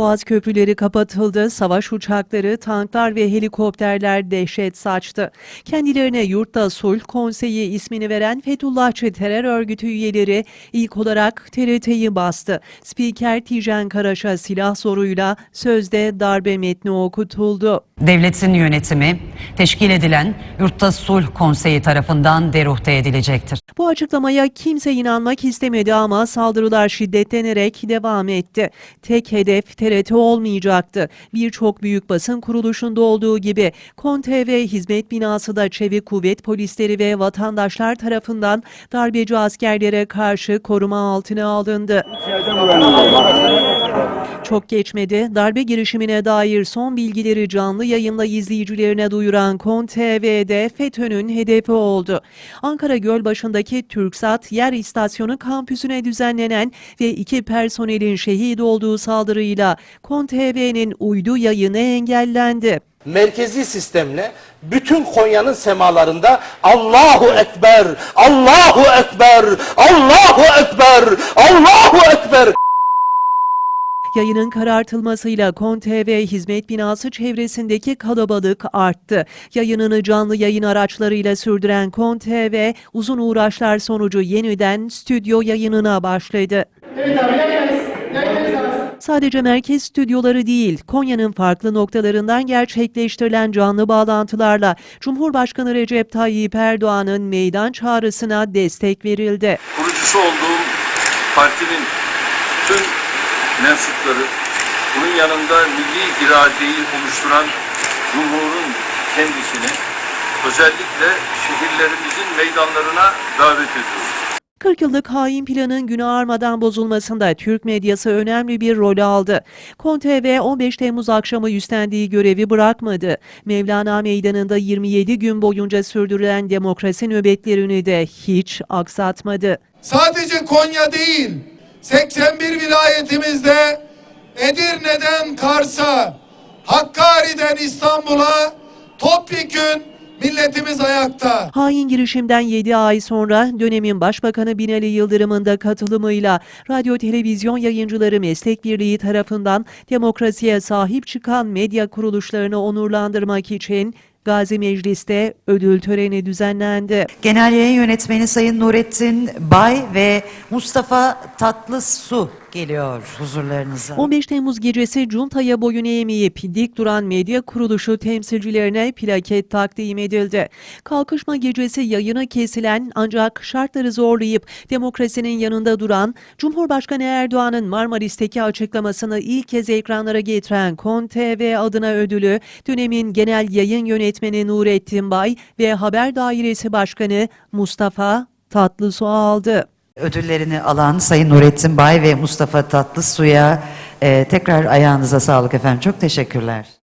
Boğaz köprüleri kapatıldı, savaş uçakları, tanklar ve helikopterler dehşet saçtı. Kendilerine Yurtta Sulh Konseyi ismini veren Fethullahçı terör örgütü üyeleri ilk olarak TRT'yi bastı. Spiker Tijen Karaş'a silah zoruyla sözde darbe metni okutuldu. Devletin yönetimi teşkil edilen Yurtta Sulh Konseyi tarafından deruhte edilecektir. Bu açıklamaya kimse inanmak istemedi ama saldırılar şiddetlenerek devam etti. Tek hedef TRT olmayacaktı. Birçok büyük basın kuruluşunda olduğu gibi KON TV hizmet binası da çevik kuvvet polisleri ve vatandaşlar tarafından darbeci askerlere karşı koruma altına alındı. Çok geçmedi. Darbe girişimine dair son bilgileri canlı yayında izleyicilerine duyuran KON TV'de FETÖ'nün hedefi oldu. Ankara Gölbaşı'ndaki TürkSat yer istasyonu kampüsüne düzenlenen ve iki personelin şehit olduğu saldırıyla KON TV'nin uydu yayını engellendi. merkezi sistemle bütün Konya'nın semalarında Allahu Ekber, Allahu Ekber, Allahu Ekber, Allahu Ekber Yayının karartılmasıyla KON TV hizmet binası çevresindeki kalabalık arttı. Yayınını canlı yayın araçlarıyla sürdüren KON TV uzun uğraşlar sonucu yeniden stüdyo yayınına başladı. Sadece merkez stüdyoları değil, Konya'nın farklı noktalarından gerçekleştirilen canlı bağlantılarla Cumhurbaşkanı Recep Tayyip Erdoğan'ın meydan çağrısına destek verildi. kurucusu olduğum partinin tüm mensupları, bunun yanında milli iradeyi oluşturan Cumhur'un kendisini özellikle şehirlerimizin meydanlarına davet ediyoruz. 40 yıllık hain planın günü ağarmadan bozulmasında Türk medyası önemli bir rol aldı. KON TV 15 Temmuz akşamı üstlendiği görevi bırakmadı. Mevlana Meydanı'nda 27 gün boyunca sürdürülen demokrasi nöbetlerini de hiç aksatmadı. sadece Konya değil 81 vilayetimizde Edirne'den Kars'a, Hakkari'den İstanbul'a topyekün milletimiz ayakta. Hain girişimden 7 ay sonra dönemin Başbakanı Binali Yıldırım'ın da katılımıyla radyo televizyon yayıncıları meslek birliği tarafından demokrasiye sahip çıkan medya kuruluşlarını onurlandırmak için Gazi Meclis'te ödül töreni düzenlendi. Genel Yayın Yönetmeni Sayın Nurettin Bay ve Mustafa Tatlısu geliyor huzurlarınıza. 15 Temmuz gecesi Cunta'ya boyun eğmeyip dik duran medya kuruluşu temsilcilerine plaket takdim edildi. Kalkışma gecesi yayına kesilen ancak şartları zorlayıp demokrasinin yanında duran Cumhurbaşkanı Erdoğan'ın Marmaris'teki açıklamasını ilk kez ekranlara getiren KON TV adına ödülü dönemin genel yayın yönetmeni Nurettin Bay ve Haber Dairesi Başkanı Mustafa Tatlısu aldı. Ödüllerini alan Sayın Nurettin Bay ve Mustafa Tatlısu'ya e, tekrar ayağınıza sağlık efendim. Çok teşekkürler.